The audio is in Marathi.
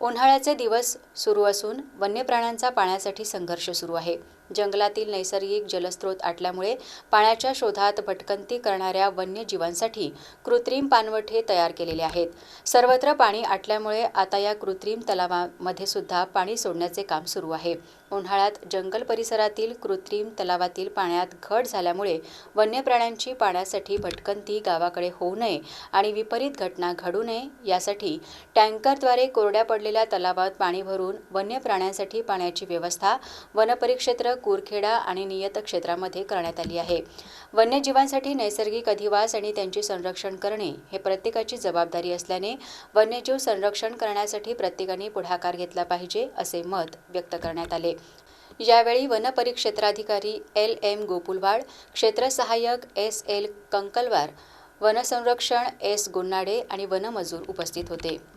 उन्हाळ्याचे दिवस सुरू असून वन्यप्राण्यांचा पाण्यासाठी संघर्ष सुरू आहे. जंगलातील नैसर्गिक जलस्रोत आटल्यामुळे पाण्याच्या शोधात भटकंती करणाऱ्या वन्यजीवांसाठी कृत्रिम पाणवठे तयार केलेले आहेत. सर्वत्र पाणी आटल्यामुळे आता या कृत्रिम तलावामध्ये सुद्धा पाणी सोडण्याचे काम सुरू आहे. उन्हाळ्यात जंगल परिसरातील कृत्रिम तलावातील पाण्यात घट झाल्यामुळे वन्य प्राण्यांची पाण्यासाठी भटकंती गावाकडे होऊ नये आणि विपरीत घटना घडू नये यासाठी टँकरद्वारे कोरड्या पडलेल्या तलावात पाणी भरून वन्य प्राण्यांसाठी पाण्याची व्यवस्था वनपरिक्षेत्र कुरखेडा आणि नियत क्षेत्रामध्ये करण्यात आली आहे. वन्यजीवांसाठी नैसर्गिक अधिवास आणि त्यांचे संरक्षण करणे हे प्रत्येकाची जबाबदारी असल्याने वन्यजीव संरक्षण करण्यासाठी प्रत्येकाने पुढाकार घेतला पाहिजे असे मत व्यक्त करण्यात आले. यावेळी वनपरिक्षेत्राधिकारी एल. एम. गोकुलवाड क्षेत्रसहाय्यक एस. एल. कंकलवार वनसंरक्षण एस. गोन्नाडे आणि वनमजूर उपस्थित होते.